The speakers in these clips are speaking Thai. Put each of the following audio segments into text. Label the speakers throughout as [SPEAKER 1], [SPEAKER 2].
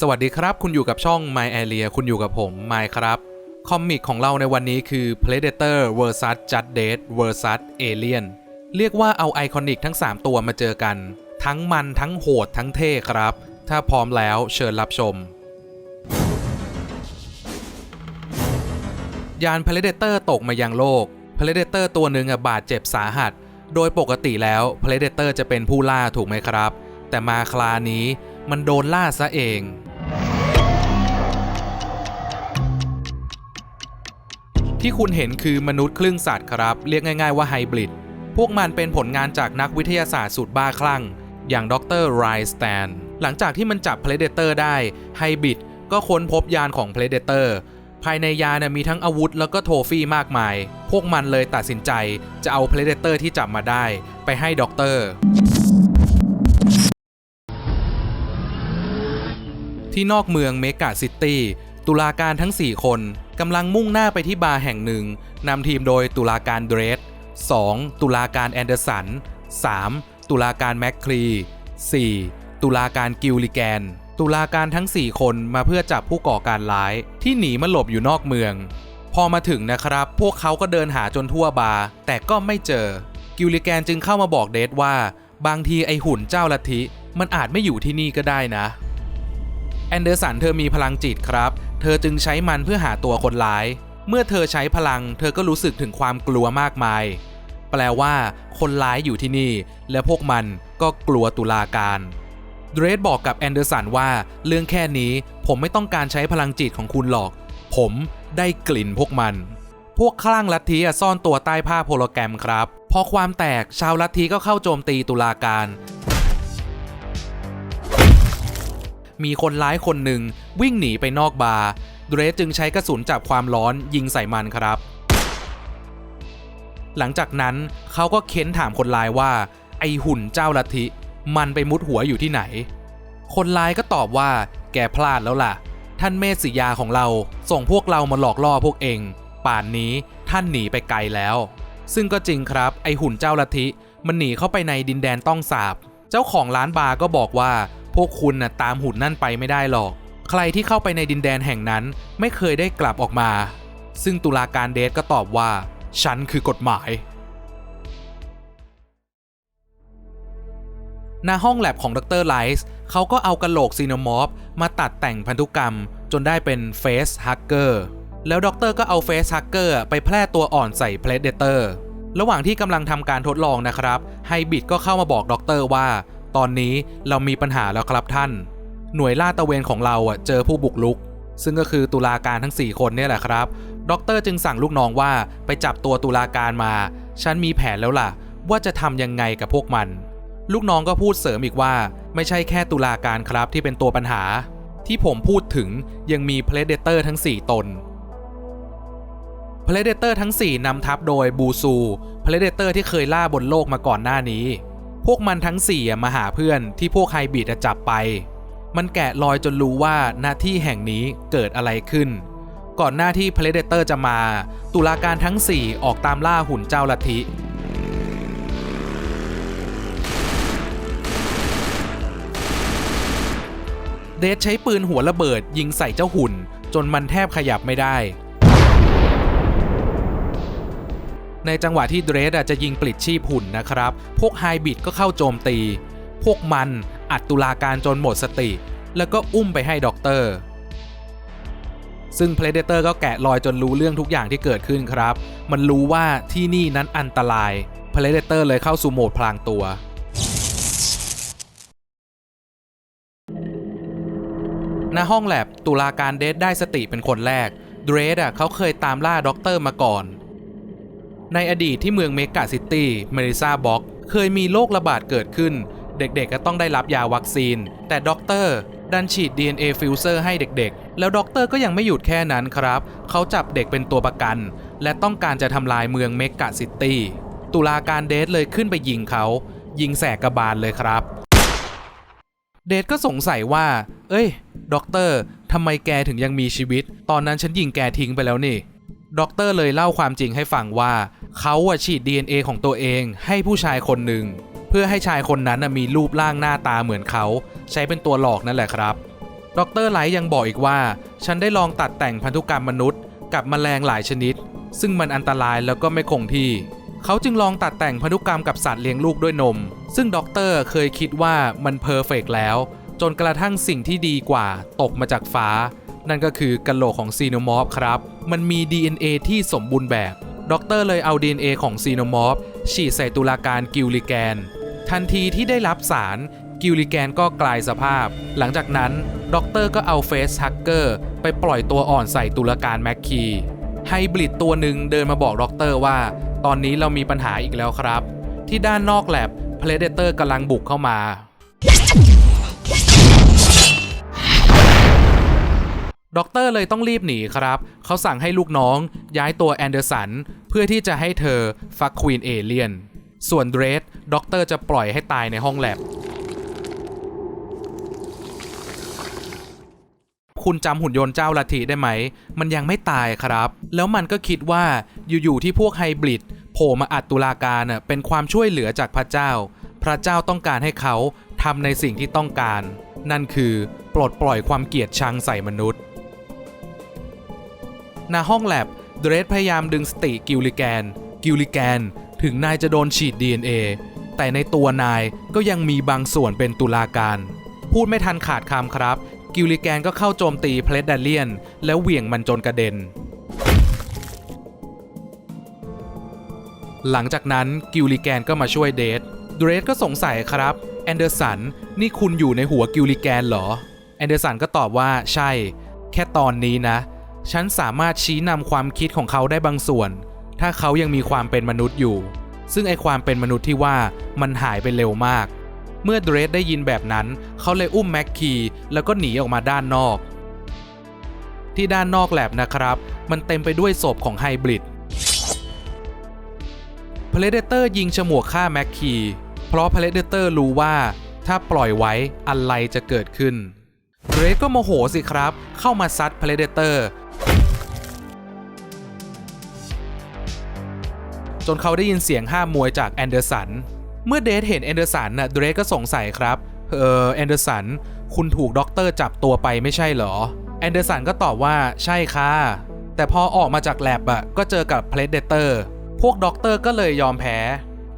[SPEAKER 1] สวัสดีครับ คุณอยู่กับช่อง My Area คุณอยู่กับผม My ครับ คอมิกของเราในวันนี้คือ Predator vs Judge vs Alien เรียกว่าเอาไอคอนิกทั้ง 3 ตัวมาเจอกัน ทั้งมันทั้งโหดทั้งเท่ครับ ถ้าพร้อมแล้วเชิญรับชม ยาน Predator ตกมายังโลก Predator ตัวหนึ่งบาดเจ็บสาหัส โดยปกติแล้ว Predator จะเป็นผู้ล่าถูกไหมครับ แต่มาคลานี้ มันโดนล่าซะเองที่คุณเห็นคือมนุษย์ครึ่งสัตว์ครับ เรียกง่ายๆว่าไฮบริด พวกมันเป็นผลงานจากนักวิทยาศาสตร์สุดบ้าคลั่ง อย่างดรไรสแตน หลังจากที่มันจับ Predator ได้ไฮบริดก็ค้นพบยานของ Predator ภายในยานเนยมีทั้งอาวุธแล้วก็โทฟี่มากมาย พวกมันเลยตัดสินใจจะเอา Predator ที่จับมาได้ ไปให้ด็อกเตอร์ ที่นอกเมืองเมกาซิตี้ตุลาการทั้ง 4 คนกำลังมุ่งหน้าไปที่บาร์แห่งหนึ่งนำทีมโดยตุลาการเดรส 2. ตุลาการแอนเดอร์สัน 3. ตุลาการแมคครี 4. ตุลาการกิลลิแกน ตุลาการทั้ง 4 คนมาเพื่อจับผู้ก่อการร้าย ที่หนีมาหลบอยู่นอกเมือง พอมาถึงนะครับ พวกเขาก็เดินหาจนทั่วบาร์แต่ก็ไม่เจอ กิลลิแกนจึงเข้ามาบอกเดทว่า บางทีไอหุ่นเจ้าลัทธิมันอาจไม่อยู่ที่นี่ก็ได้นะ แอนเดอร์สันเธอมีพลังจิตครับ เธอจึงใช้มันเพื่อหาตัวคนร้าย เมื่อเธอใช้พลัง เธอก็รู้สึกถึงความกลัวมากมาย แปลว่าคนร้ายอยู่ที่นี่ และพวกมันก็กลัวตุลาการเดรดบอกกับแอนเดอร์สันว่า เรื่องแค่นี้ผมไม่ต้องการใช้พลังจิตของคุณหรอก ผมได้กลิ่นพวกมัน พวกคลั่งลัทธิอะซ่อนตัวใต้ผ้าโพโลแกรมครับ พอความแตกชาวลัทธิก็เข้าโจมตีตุลาการ มีคนร้ายคนหนึ่งวิ่งหนีไปนอกบาร์เดรสจึงใช้กระสุนจับความร้อนยิงใส่มันครับ หลังจากนั้นเขาก็เค้นถามคนร้ายว่า ไอหุ่นเจ้าลัทธิมันไปมุดหัวอยู่ที่ไหน คนร้ายก็ตอบว่า แกพลาดแล้วล่ะ ท่านเมสิยาของเราส่งพวกเรามาหลอกล่อพวกเอง ป่านนี้ท่านหนีไปไกลแล้ว ซึ่งก็จริงครับ ไอหุ่นเจ้าลัทธิมันหนีเข้าไปในดินแดนต้องสาบ เจ้าของร้านบาร์ก็บอกว่า พวกคุณน่ะตามหุ่นนั่นไปไม่ได้หรอก ใครที่เข้าไปในดินแดนแห่งนั้นไม่เคยได้กลับออกมา ซึ่งตุลาการเดทก็ตอบว่า ฉันคือกฎหมายหน้าห้องแลบของดรไลส์เขาก็เอากระโหลกซีโนมอฟมาตัดแต่งพันธุกรรม จนได้เป็นเฟสฮักเกอร์แล้วด็อกเตอร์ก็เอาเฟสฮักเกอร์ไปแพร่ตัวอ่อนใส่เพลเดเตอร์ ระหว่างที่กำลังทำการทดลองนะครับไฮบิดก็เข้ามาบอกด็อกเตอร์ว่า ตอนนี้เรามีปัญหาแล้วครับท่าน หน่วยล่าตะเวนของเราอะเจอผู้บุกรุก ซึ่งก็คือตุลาการทั้ง 4 คนเนี่ยแหละครับด็อกเตอร์จึงสั่งลูกน้องว่าไปจับตัวตุลาการมา ฉันมีแผนแล้วล่ะ ว่าจะทำยังไงกับพวกมัน ลูกน้องก็พูดเสริมอีกว่า ไม่ใช่แค่ตุลาการครับที่เป็นตัวปัญหา ที่ผมพูดถึงยังมีเพลเดเตอร์ทั้ง 4 ตนเพลเดเตอร์ทั้ง 4นำทัพโดยบูซูเพลเดเตอร์ที่เคยล่าบนโลกมาก่อนหน้านี้ พวกมันทั้ง4อ่มาหาเพื่อนที่พวกไฮบิดจับไป มันแกะรอยจนรู้ว่าหน้าที่แห่งนี้เกิดอะไรขึ้น ก่อนหน้าที่เพลเดเตอร์จะมา ตุลาการทั้ง 4 ออกตามล่าหุ่นเจ้าลัทธิเดชใช้ปืนหัวระเบิดยิงใส่เจ้าหุ่น จนมันแทบขยับไม่ได้ ในจังหวะที่เดรสจะยิงปลิดชีพหุ่นนะครับ พวกไฮบิดก็เข้าโจมตี พวกมันอัดตุลาการจนหมดสติ แล้วก็อุ้มไปให้ด็อกเตอร์ ซึ่งเพลเดเตอร์ก็แกะรอยจนรู้เรื่องทุกอย่างที่เกิดขึ้นครับ มันรู้ว่าที่นี่นั้นอันตรายเพลเดเตอร์เลยเข้าสู่โหมดพลางตัวณห้องแลบตุลาการเดทได้สติเป็นคนแรก เดรดอะเขาเคยตามล่าด็อกเตอร์มาก่อน ในอดีตที่เมืองเมกาซิตี้เมริซาบ็อกเคยมีโรคระบาดเกิดขึ้น เด็กๆก็ต้องได้รับยาวัคซีน แต่ด็อกเตอร์ดันฉีด DNA ฟิลเซอร์ให้เด็กๆ แล้วด็อกเตอร์ก็ยังไม่หยุดแค่นั้นครับ เขาจับเด็กเป็นตัวประกัน และต้องการจะทำลายเมืองเมกาซิตี้ตุลาการเดทเลยขึ้นไปยิงเขา ยิงแสกกระบาลเลยครับ เดทก็สงสัยว่า เอ้ยด็อกเตอร์ทำไมแกถึงยังมีชีวิต ตอนนั้นฉันยิงแกทิ้งไปแล้วนี่ด็อกเตอร์เลยเล่าความจริงให้ฟังว่า เขาอะฉีด DNA ของตัวเองให้ผู้ชายคนหนึ่ง เพื่อให้ชายคนนั้นมีรูปร่างหน้าตาเหมือนเขา ใช้เป็นตัวหลอกนั่นแหละครับ ดรไลท์ยังบอกอีกว่า ฉันได้ลองตัดแต่งพันธุกรรมมนุษย์ กับแมลงหลายชนิด ซึ่งมันอันตรายแล้วก็ไม่คงที่ เขาจึงลองตัดแต่งพันธุกรรมกับสัตว์เลี้ยงลูกด้วยนม ซึ่งด็อกเตอร์เคยคิดว่ามันเพอร์เฟกแล้ว จนกระทั่งสิ่งที่ดีกว่าตกมาจากฟ้า นั่นก็คือกะโหลกของซีโนมอฟครับ มันมี DNA ที่สมบูรณ์แบบ ด็อกเตอร์เลยเอา DNA ของซีโนมอฟฉีดใส่ตุลาการกิลลิแกน ทันทีที่ได้รับสารกิลลิแกนก็กลายสภาพ หลังจากนั้นด็อกเตอร์ก็เอาเฟสฮักเกอร์ไปปล่อยตัวอ่อนใส่ตุลาการแมคคีไฮบริดตัวหนึ่งเดินมาบอกด็อกเตอร์ว่า ตอนนี้เรามีปัญหาอีกแล้วครับ ที่ด้านนอกแลบเพลเดเตอร์กำลังบุกเข้ามา ด็อกเตอร์เลยต้องรีบหนีครับ เขาสั่งให้ลูกน้องย้ายตัวแอนเดอร์สัน เพื่อที่จะให้เธอฟักควีนเอเลียน ส่วนเดรดด็อกเตอร์จะปล่อยให้ตายในห้องแลบ คุณจำหุ่นยนต์เจ้าลัทธิได้ไหม มันยังไม่ตายครับ แล้วมันก็คิดว่าอยู่ๆที่พวกไฮบริดโผล่มาอัดตุลาการน่ะเป็นความช่วยเหลือจากพระเจ้า พระเจ้าต้องการให้เขาทำในสิ่งที่ต้องการ นั่นคือปลดปล่อยความเกลียดชังใส่มนุษย์ ณห้องแลบเดรสพยายามดึงสติกิลลิแกน กิลลิแกน ถึงนายจะโดนฉีด DNA แต่ในตัวนายก็ยังมีบางส่วนเป็นตุลาการ พูดไม่ทันขาดคำครับ กิลลิแกนก็เข้าโจมตีเพลดเดเลียน แล้วเหวี่ยงมันจนกระเด็น หลังจากนั้นกิลลิแกนก็มาช่วยเดทเดรสก็สงสัยครับแอนเดอร์สันนี่คุณอยู่ในหัวกิลลิแกนเหรอแอนเดอร์สันก็ตอบว่าใช่ แค่ตอนนี้นะ ฉันสามารถชี้นำความคิดของเขาได้บางส่วน ถ้าเขายังมีความเป็นมนุษย์อยู่ ซึ่งไอความเป็นมนุษย์ที่ว่ามันหายไปเร็วมาก เมื่อเดรสได้ยินแบบนั้น เขาเลยอุ้มแม็กคีแล้วก็หนีออกมาด้านนอก ที่ด้านนอกแลบนะครับ มันเต็มไปด้วยศพของไฮบริดพ r e เดเตอร์ยิงฉมวกฆ่าแม็กคี เพราะพ r e เดเตอร์รู้ว่า ถ้าปล่อยไว้อะไรจะเกิดขึ้นเรดก็โมโหสิครับ เข้ามาซัดพ r e เดเตอร์ จนเขาได้ยินเสียงห้ามมวยจากแอนเดอร์สัน เมื่อเดทเห็นแอนเดอร์สันน่ะเดรกก็สงสัยครับ เออแอนเดอร์สัน คุณถูกด็อกเตอร์จับตัวไปไม่ใช่เหรอ แอนเดอร์สันก็ตอบว่าใช่ค่ะ แต่พอออกมาจากแลบอะก็เจอกับเพลเดเตอร์ พวกด็อกเตอร์ก็เลยยอมแพ้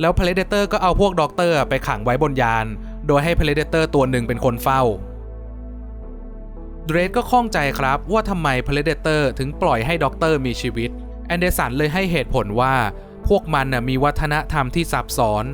[SPEAKER 1] แล้วเพลเดเตอร์ก็เอาพวกด็อกเตอร์ไปขังไว้บนยาน โดยให้เพลเดเตอร์ตัวหนึ่งเป็นคนเฝ้าเดรดก็ข้องใจครับว่าทำไมเพลเดเตอร์ถึงปล่อยให้ด็อกเตอร์มีชีวิต แอนเดอร์สันเลยให้เหตุผลว่า พวกมันนะมีวัฒนธรรมที่ซับซ้อน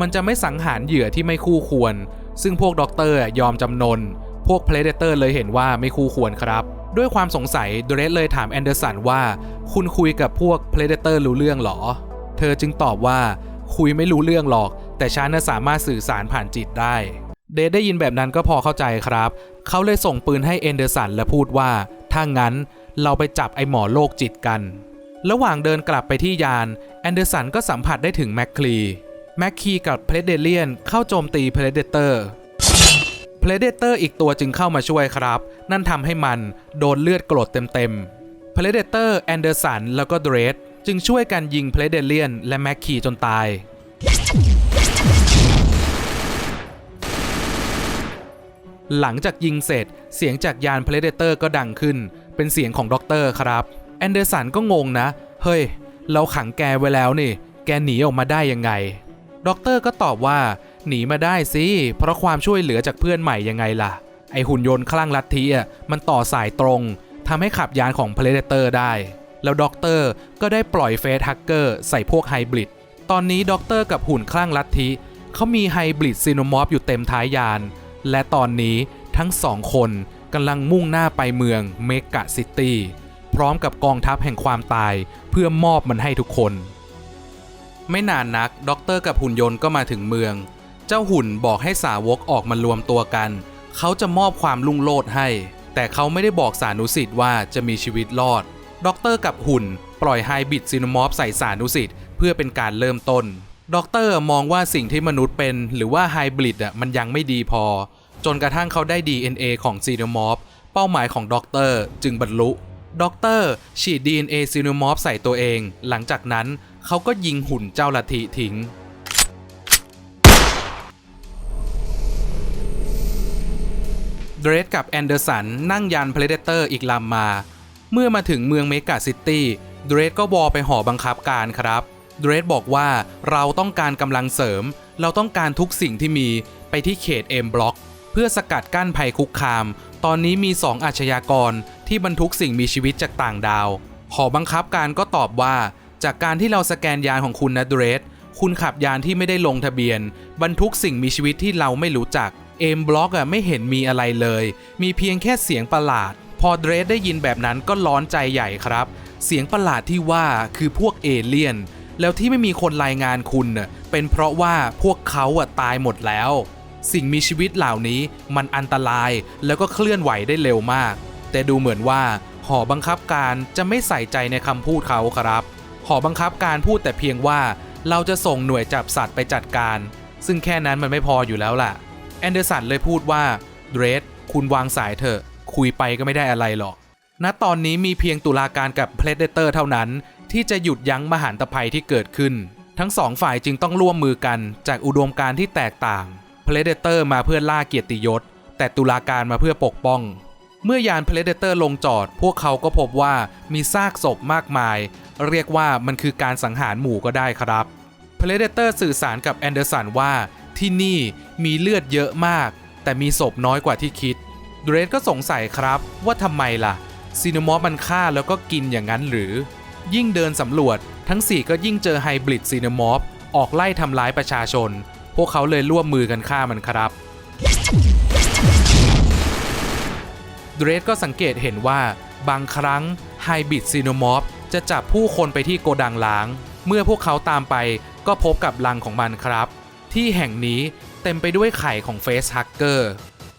[SPEAKER 1] มันจะไม่สังหารเหยื่อที่ไม่คู่ควร ซึ่งพวกด็อกเตอร์ยอมจำนน พวกเพลเดเตอร์เลยเห็นว่าไม่คู่ควรครับ ด้วยความสงสัยเดรดเลยถามแอนเดอร์สันว่า คุณคุยกับพวกเพลเดเตอร์รู้เรื่องหรอ เธอจึงตอบว่าคุยไม่รู้เรื่องหรอก แต่ฉันน่ะสามารถสื่อสารผ่านจิตได้ เดทได้ยินแบบนั้นก็พอเข้าใจครับ เขาเลยส่งปืนให้เอนเดอร์สันและพูดว่า ถ้างั้นเราไปจับไอหมอโรคจิตกัน ระหว่างเดินกลับไปที่ยาน แอนเดอร์สันก็สัมผัสได้ถึงแมคคลีแมคคีกับเพลเดเลียนเข้าโจมตีเพลเดเตอร์เพลเดเตอร์อีกตัวจึงเข้ามาช่วยครับ นั่นทำให้มันโดนเลือดกรดเต็มๆเพลเดเตอร์แอนเดอร์สันแล้วก็เดรดจึงช่วยกันยิงเพลเดเลียนและแมคคีจนตายหลังจากยิงเสร็จ เสียงจากยานเพลเดเตอร์ก็ดังขึ้น เป็นเสียงของด็อกเตอร์ครับ อนเดอร์สันก็งงนะ เฮ้ย เราขังแกไว้แล้วนี่ แกหนีออกมาได้ยังไง ด็อกเตอร์ก็ตอบว่า หนีมาได้สิ เพราะความช่วยเหลือจากเพื่อนใหม่ยังไงล่ะ ไอหุ่นยนต์คลั่งลัทธิอะ มันต่อสายตรงทำให้ขับยานของเพลเดเตอร์ได้ แล้วด็อกเตอร์ก็ได้ปล่อยเฟสฮักเกอร์ใส่พวกไฮบริด ตอนนี้ด็อกเตอร์กับหุ่นคลั่งลัทธิเขามีไฮบริดซีโนมอฟอยู่เต็มท้ายยาน และตอนนี้ทั้งสองคนกำลังมุ่งหน้าไปเมืองเมกะซิตี้ พร้อมกับกองทัพแห่งความตายเพื่อมอบมันให้ทุกคน ไม่นานนักด็อกเตอร์กับหุ่นยนต์ก็มาถึงเมือง เจ้าหุ่นบอกให้สาวกออกมารวมตัวกัน เขาจะมอบความลุ่งโลดให้ แต่เขาไม่ได้บอกสานุสิทธิ์ว่าจะมีชีวิตรอดด็อกเตอร์กับหุ่น ปล่อยไฮบริดซีโนมอฟใส่สานุสิทธิ์เพื่อเป็นการเริ่มต้นด็อกเตอร์มองว่าสิ่งที่มนุษย์เป็น หรือว่าไฮบริดอะมันยังไม่ดีพอ จนกระทั่งเขาได้ DNA ของซีโนมอฟเป้าหมายของด็อกเตอร์จึงบรรลุ ด็อกเตอร์ฉีด DNA ซีโนมอฟใส่ตัวเอง หลังจากนั้นเขาก็ยิงหุ่นเจ้าลัทธิทิ้ง เดรสกับแอนเดอร์สันนั่งยาน Predator อีกลำมา เมื่อมาถึงเมืองเมกาซิตี้ เดรสก็วอลไปหอบังคับการครับ เดรสบอกว่าเราต้องการกำลังเสริม เราต้องการทุกสิ่งที่มีไปที่เขตเอ็มบล็อกเพื่อสกัดกั้นภัยคุกคาม ตอนนี้มีสองอาชญากร ที่บรรทุกสิ่งมีชีวิตจากต่างดาวหอบังคับการก็ตอบว่า จากการที่เราสแกนยานของคุณนะเดรสคุณขับยานที่ไม่ได้ลงทะเบียน บรรทุกสิ่งมีชีวิตที่เราไม่รู้จักเอมบล็อกอะไม่เห็นมีอะไรเลย มีเพียงแค่เสียงประหลาด พอเดรสได้ยินแบบนั้นก็ร้อนใจใหญ่ครับ เสียงประหลาดที่ว่าคือพวกเอเลี่ยน แล้วที่ไม่มีคนรายงานคุณน่ะเป็นเพราะว่าพวกเขาอะตายหมดแล้ว สิ่งมีชีวิตเหล่านี้มันอันตรายแล้วก็เคลื่อนไหวได้เร็วมาก แต่ดูเหมือนว่าหอบังคับการจะไม่ใส่ใจในคำพูดเขาครับ หอบังคับการพูดแต่เพียงว่าเราจะส่งหน่วยจับสัตว์ไปจัดการ ซึ่งแค่นั้นมันไม่พออยู่แล้วล่ะ แอนเดอร์สันเลยพูดว่าเดรสคุณวางสายเถอะ คุยไปก็ไม่ได้อะไรหรอก ณ ตอนนี้มีเพียงตุลาการกับเพลเดเตอร์เท่านั้น ที่จะหยุดยั้งมหันตภัยที่เกิดขึ้น ทั้งสองฝ่ายจึงต้องร่วมมือกันจากอุดมการณ์ที่แตกต่างเพลเดเตอร์มาเพื่อล่าเกียรติยศ แต่ตุลาการมาเพื่อปกป้อง เมื่อยานเพลเดเตอร์ลงจอด พวกเขาก็พบว่ามีซากศพมากมาย เรียกว่ามันคือการสังหารหมู่ก็ได้ครับเพลเดเตอร์สื่อสารกับแอนเดอร์สันว่าที่นี่มีเลือดเยอะมาก แต่มีศพน้อยกว่าที่คิดเดรสก็สงสัยครับว่าทำไมล่ะซีนมอฟมันฆ่าแล้วก็กินอย่างนั้นหรือ ยิ่งเดินสำรวจทั้ง 4 ก็ยิ่งเจอไฮบริดซีนมอฟออกไล่ทำร้ายประชาชน พวกเขาเลยร่วมมือกันฆ่ามันครับ เดรสก็สังเกตเห็นว่า บางครั้งไฮบริดซีโนมอฟจะจับผู้คนไปที่โกดังล้าง เมื่อพวกเขาตามไปก็พบกับรังของมันครับ ที่แห่งนี้เต็มไปด้วยไข่ของเฟสฮักเกอร์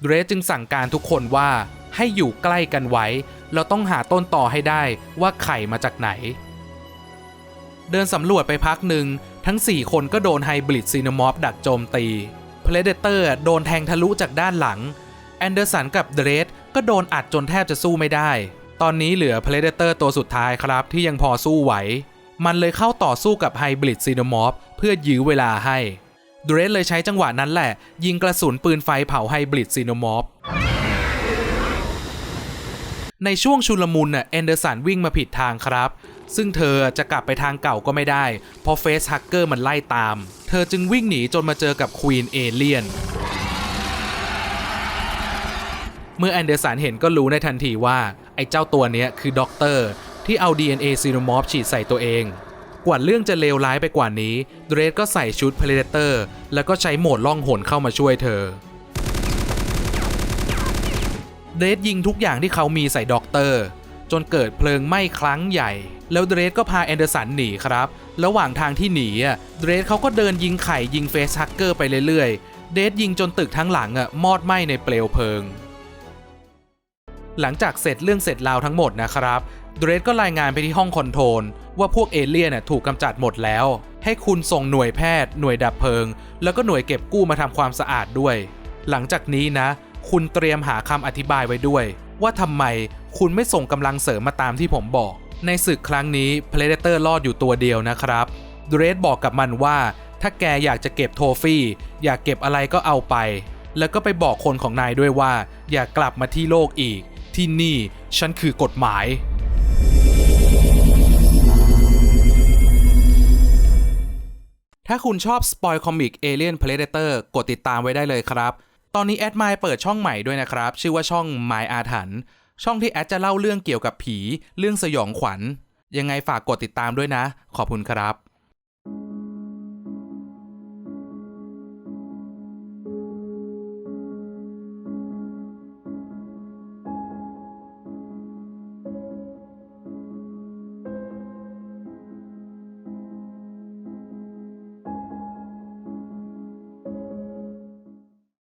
[SPEAKER 1] เดรสจึงสั่งการทุกคนว่าให้อยู่ใกล้กันไว้ เราต้องหาต้นต่อให้ได้ว่าไข่มาจากไหน เดินสำรวจไปพักหนึ่ง ทั้ง 4 คนก็โดนไฮบริดซีโนมอฟดักโจมตีเพลเดเตอร์โดนแทงทะลุจากด้านหลัง แอนเดอร์สันกับเดรส ก็โดนอัดจนแทบจะสู้ไม่ได้ ตอนนี้เหลือเพลเดเตอร์ตัวสุดท้ายครับที่ยังพอสู้ไหว มันเลยเข้าต่อสู้กับไฮบริดซีโนมอฟเพื่อยื้อเวลาให้เดรสเลยใช้จังหวะนั้นแหละ ยิงกระสุนปืนไฟเผาไฮบริดซีโนมอฟในช่วงชุลมุนน่ะแอนเดอร์สันวิ่งมาผิดทางครับ ซึ่งเธอจะกลับไปทางเก่าก็ไม่ได้ เพราะเฟสฮักเกอร์มันไล่ตาม เธอจึงวิ่งหนีจนมาเจอกับควีนเอเลียน เมื่อแอนเดอร์สันเห็นก็รู้ในทันทีว่าไอ้เจ้าตัวเนี้ยคือด็อกเตอร์ที่เอา DNA ซีโนมอฟฉีดใส่ตัวเอง กว่าเรื่องจะเลวร้ายไปกว่านี้เดรสก็ใส่ชุดเพลเดเตอร์แล้วก็ใช้โหมดล่องหนเข้ามาช่วยเธอ เดรสยิงทุกอย่างที่เขามีใส่ด็อกเตอร์ จนเกิดเพลิงไหม้ครั้งใหญ่ แล้วเดรสก็พาแอนเดอร์สันหนีครับ ระหว่างทางที่หนีเดรสเขาก็เดินยิงไข่ยิงเฟสฮักเกอร์ไปเรื่อยๆ เดรสยิงจนตึกทั้งหลังอะมอดไหม้ในเปลวเพลิง หลังจากเสร็จเรื่องเสร็จราวทั้งหมดนะครับเดรสก็รายงานไปที่ห้องคอนโทรลว่าพวกเอเลี่ยนถูกกำจัดหมดแล้ว ให้คุณส่งหน่วยแพทย์ หน่วยดับเพลิง แล้วก็หน่วยเก็บกู้มาทำความสะอาดด้วย หลังจากนี้นะ คุณเตรียมหาคำอธิบายไว้ด้วย ว่าทำไมคุณไม่ส่งกำลังเสริมมาตามที่ผมบอก ในศึกครั้งนี้ Predator รอดอยู่ตัวเดียวนะครับเดรสบอกกับมันว่า ถ้าแกอยากจะเก็บโทฟี่ อยากเก็บอะไรก็เอาไป แล้วก็ไปบอกคนของนายด้วยว่า อย่ากลับมาที่โลกอีก ที่นี่ ฉันคือกฎหมาย ถ้าคุณชอบสปอยคอมิก Alien Predator กดติดตามไว้ได้เลยครับ ตอนนี้แอดมายเปิดช่องใหม่ด้วยนะครับ ชื่อว่าช่อง My อาถรรพ์ช่องที่แอดจะเล่าเรื่องเกี่ยวกับผี เรื่องสยองขวัญ ยังไงฝากกดติดตามด้วยนะ ขอบคุณครับ